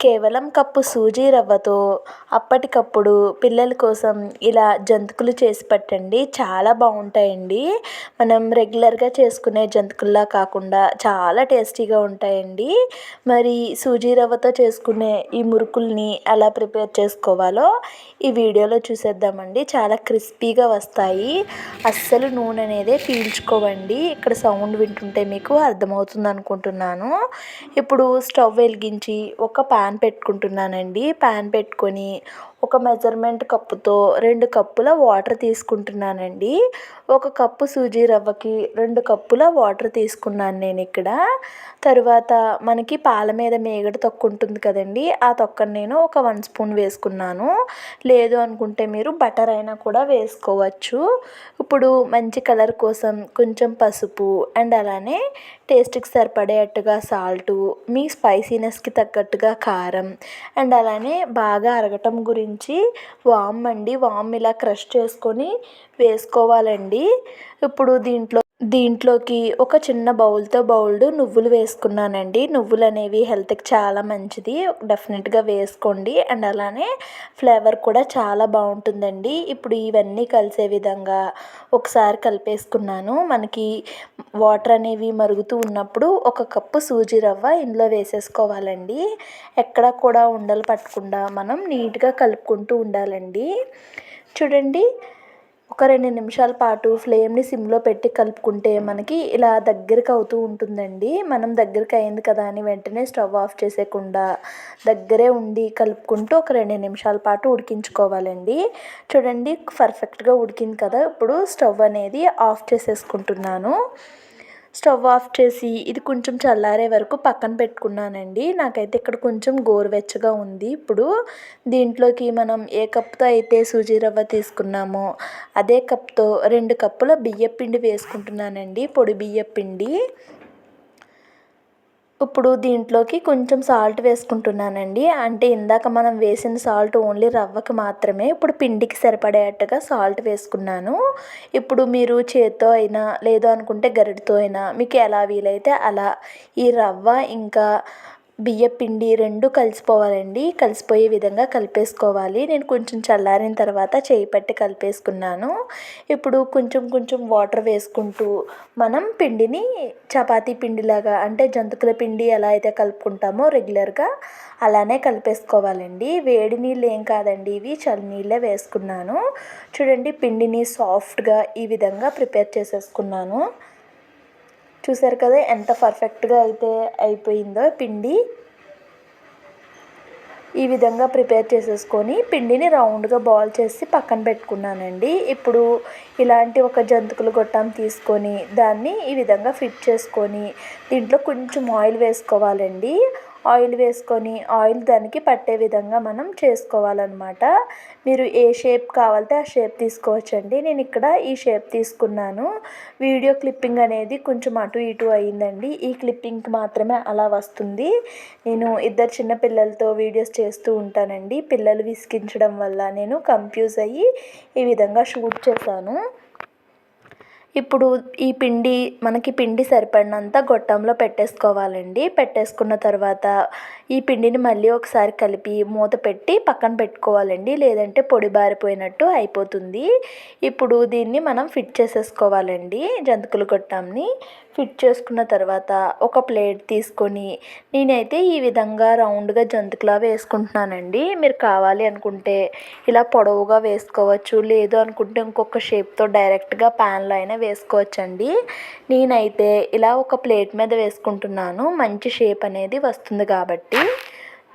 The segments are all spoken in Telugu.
కేవలం కప్పు సూజీ రవ్వతో అప్పటికప్పుడు పిల్లల కోసం ఇలా జంతికలు చేసి పెట్టండి. చాలా బాగుంటాయండి. మనం రెగ్యులర్గా చేసుకునే జంతికల్లా కాకుండా చాలా టేస్టీగా ఉంటాయండి. మరి సూజీ రవ్వతో చేసుకునే ఈ మురుకుల్ని ఎలా ప్రిపేర్ చేసుకోవాలో ఈ వీడియోలో చూసేద్దామండి. చాలా క్రిస్పీగా వస్తాయి. అస్సలు నూనె అనేది పీల్చుకోవండి. ఇక్కడ సౌండ్ వింటుంటే మీకు అర్థమవుతుంది అనుకుంటున్నాను ఇప్పుడు స్టవ్ వెలిగించి ఒక ప్యాన్ ప్యాన్ పెట్టుకుంటున్నానండి. ప్యాన్ పెట్టుకొని ఒక మెజర్మెంట్ కప్పుతో రెండు కప్పుల వాటర్ తీసుకుంటున్నానండి. ఒక కప్పు సూజీ రవ్వకి రెండు కప్పుల వాటర్ తీసుకున్నాను నేను ఇక్కడ. తరువాత మనకి పాల మీద మేగడ తొక్క ఉంటుంది కదండి ఆ తొక్కను నేను ఒక వన్ స్పూన్ వేసుకున్నాను. లేదు అనుకుంటే మీరు బటర్ అయినా కూడా వేసుకోవచ్చు. ఇప్పుడు మంచి కలర్ కోసం కొంచెం పసుపు అండ్ అలానే టేస్ట్కి సరిపడేట్టుగా సాల్టు మీ స్పైసీనెస్కి తగ్గట్టుగా కారం అండ్ అలానే బాగా అరగటం గురించి వామ్ అండి వామ్ ఇలా క్రష్ చేసుకొని వేసుకోవాలండి. ఇప్పుడు దీంట్లో దీంట్లోకి ఒక చిన్న బౌల్తో బౌల్డ్ నువ్వులు వేసుకున్నానండి. నువ్వులు అనేవి హెల్త్కి చాలా మంచిది. డెఫినెట్గా వేసుకోండి. అండ్ అలానే ఫ్లేవర్ కూడా చాలా బాగుంటుందండి. ఇప్పుడు ఇవన్నీ కలిసే విధంగా ఒకసారి కలిపేసుకున్నాను. మనకి వాటర్ అనేవి మరుగుతూ ఉన్నప్పుడు ఒక కప్పు సూజీ రవ్వ ఇందులో వేసేసుకోవాలండి. ఎక్కడ కూడా ఉండలు పట్టకుండా మనం నీట్గా కలుపుకుంటూ ఉండాలండి. చూడండి ఒక రెండు నిమిషాల పాటు ఫ్లేమ్ని సిమ్లో పెట్టి కలుపుకుంటే మనకి ఇలా దగ్గరికి అవుతూ ఉంటుందండి. మనం దగ్గరికి అయింది కదా అని వెంటనే స్టవ్ ఆఫ్ చేసేయకుండా దగ్గరే ఉండి కలుపుకుంటూ ఒక రెండు నిమిషాల పాటు ఉడికించుకోవాలండి. చూడండి పర్ఫెక్ట్గా ఉడికింది కదా. ఇప్పుడు స్టవ్ అనేది ఆఫ్ చేసేసుకుంటున్నాను. స్టవ్ ఆఫ్ చేసి ఇది కొంచెం చల్లారే వరకు పక్కన పెట్టుకున్నానండి. నాకైతే ఇక్కడ కొంచెం గోరువెచ్చగా ఉంది. ఇప్పుడు దీంట్లోకి మనం ఏ కప్తో అయితే సూజీ రవ్వ తీసుకున్నామో అదే కప్తో రెండు కప్పుల బియ్యపిండి వేసుకుంటున్నానండి. పొడి బియ్యపిండి. ఇప్పుడు దీంట్లోకి కొంచెం సాల్ట్ వేసుకుంటున్నానండి. అంటే ఇందాక మనం వేసిన సాల్ట్ ఓన్లీ రవ్వకి మాత్రమే. ఇప్పుడు పిండికి సరిపడేట్టుగా సాల్ట్ వేసుకున్నాను. ఇప్పుడు మీరు చేత్తో అయినా లేదు అనుకుంటే గరిటతో అయినా మీకు ఎలా వీలైతే అలా ఈ రవ్వ ఇంకా బియ్యపిండి రెండు కలిసిపోవాలండి. కలిసిపోయే విధంగా కలిపేసుకోవాలి. నేను కొంచెం చల్లారిన తర్వాత చేయి పట్టి కలిపేసుకున్నాను. ఇప్పుడు కొంచెం కొంచెం వాటర్ వేసుకుంటూ మనం పిండిని చపాతీ పిండిలాగా అంటే జంతికల పిండి ఎలా అయితే కలుపుకుంటామో రెగ్యులర్గా అలానే కలిపేసుకోవాలండి. వేడి నీళ్ళు ఏం కాదండి ఇవి. చలి నీళ్ళే వేసుకున్నాను. చూడండి పిండిని సాఫ్ట్గా ఈ విధంగా ప్రిపేర్ చేసేసుకున్నాను. చూసారు కదా ఎంత పర్ఫెక్ట్గా అయితే అయిపోయిందో పిండి. ఈ విధంగా ప్రిపేర్ చేసేసుకొని పిండిని రౌండ్గా బాల్ చేసి పక్కన పెట్టుకున్నానండి. ఇప్పుడు ఇలాంటి ఒక జంతికలు గొట్టం తీసుకొని దాన్ని ఈ విధంగా ఫిట్ చేసుకొని దీంట్లో కొంచెం ఆయిల్ వేసుకోవాలండి. ఆయిల్ వేసుకొని ఆయిల్ దానికి పట్టే విధంగా మనం చేసుకోవాలన్నమాట. మీరు ఏ షేప్ కావాలంటే ఆ షేప్ తీసుకోవచ్చండి. నేను ఇక్కడ ఈ షేప్ తీసుకున్నాను. వీడియో క్లిప్పింగ్ అనేది కొంచెం అటు ఇటు అయిందండి. ఈ క్లిప్పింగ్కి మాత్రమే అలా వస్తుంది. నేను ఇద్దరు చిన్న పిల్లలతో వీడియోస్ చేస్తూ ఉంటానండి. పిల్లలు విసిగించడం వల్ల నేను కన్ఫ్యూజ్ అయ్యి ఈ విధంగా షూట్ చేశాను. ఇప్పుడు ఈ పిండి మనకి పిండి సరిపడినంత గొట్టంలో పెట్టేసుకోవాలండి. పెట్టేసుకున్న తర్వాత ఈ పిండిని మళ్ళీ ఒకసారి కలిపి మూత పెట్టి పక్కన పెట్టుకోవాలండి. లేదంటే పొడి బారిపోయినట్టు అయిపోతుంది. ఇప్పుడు దీన్ని మనం ఫిట్ చేసేసుకోవాలండి జంతికల గొట్టంని. ఫిట్ చేసుకున్న తర్వాత ఒక ప్లేట్ తీసుకొని నేనైతే ఈ విధంగా రౌండ్గా జంతికలా వేసుకుంటున్నానండి. మీరు కావాలి అనుకుంటే ఇలా పొడవుగా వేసుకోవచ్చు లేదు అనుకుంటే ఇంకొక షేప్తో డైరెక్ట్గా ప్యాన్లో అయినా వేసుకోవచ్చండి. నేనైతే ఇలా ఒక ప్లేట్ మీద వేసుకుంటున్నాను. మంచి షేప్ అనేది వస్తుంది కాబట్టి.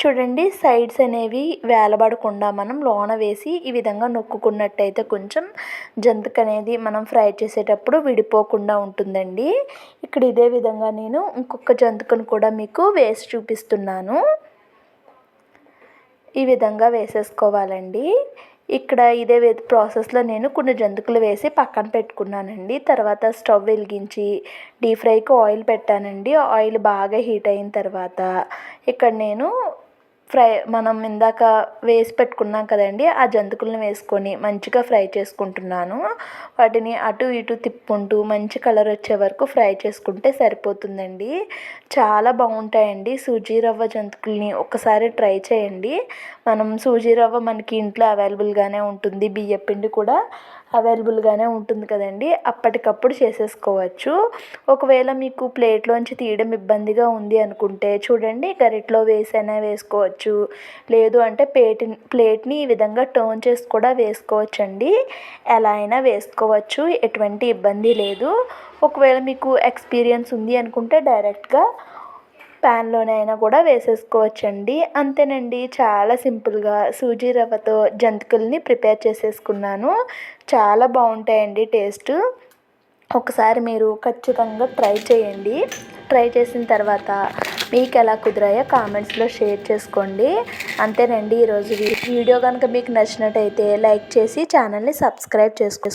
చూడండి సైడ్స్ అనేవి వేలబడకుండా మనం లోన వేసి ఈ విధంగా నొక్కుకున్నట్టయితే కొంచెం జంతిక అనేది మనం ఫ్రై చేసేటప్పుడు విడిపోకుండా ఉంటుందండి. ఇక్కడ ఇదే విధంగా నేను ఇంకొక జంతుకను కూడా మీకు వేసి చూపిస్తున్నాను. ఈ విధంగా వేసేసుకోవాలండి. ఇక్కడ ఇదే ప్రాసెస్లో నేను కొన్ని జంతికలు వేసి పక్కన పెట్టుకున్నానండి. తర్వాత స్టవ్ వెలిగించి డీప్ ఫ్రైకి ఆయిల్ పెట్టానండి. ఆయిల్ బాగా హీట్ అయిన తర్వాత ఇక్కడ నేను ఫ్రై మనం ఇందాక వేసి పెట్టుకున్నాం కదండి ఆ జంతికలను వేసుకొని మంచిగా ఫ్రై చేసుకుంటున్నాను. వాటిని అటు ఇటు తిప్పుకుంటూ మంచి కలర్ వచ్చే వరకు ఫ్రై చేసుకుంటే సరిపోతుందండి. చాలా బాగుంటాయండి. సూజీ రవ్వ జంతికల్ని ఒకసారి ట్రై చేయండి. మనం సూజీ రవ్వ మనకి ఇంట్లో అవైలబుల్గానే ఉంటుంది. బియ్యపిండి కూడా అవైలబుల్గానే ఉంటుంది కదండి అప్పటికప్పుడు చేసేసుకోవచ్చు. ఒకవేళ మీకు ప్లేట్లోంచి తీయడం ఇబ్బందిగా ఉంది అనుకుంటే చూడండి గరిటలో వేసైనా వేసుకోవచ్చు. లేదు అంటే ప్లేట్ ప్లేట్ని ఈ విధంగా టర్న్ చేసి కూడా వేసుకోవచ్చండి. ఎలా అయినా వేసుకోవచ్చు ఎటువంటి ఇబ్బంది లేదు. ఒకవేళ మీకు ఎక్స్పీరియన్స్ ఉంది అనుకుంటే డైరెక్ట్గా ప్యాన్లోనైనా కూడా వేసేసుకోవచ్చండి. అంతేనండి చాలా సింపుల్గా సూజీ రవ్వతో జంతికల్ని ప్రిపేర్ చేసేసుకున్నాను. చాలా బాగుంటాయండి టేస్ట్. ఒకసారి మీరు ఖచ్చితంగా ట్రై చేయండి. ట్రై చేసిన తర్వాత మీకు ఎలా కుదిరాయో కామెంట్స్లో షేర్ చేసుకోండి. అంతేనండి ఈరోజు వీడియో కనుక మీకు నచ్చినట్టయితే లైక్ చేసి ఛానల్ని సబ్స్క్రైబ్ చేసుకో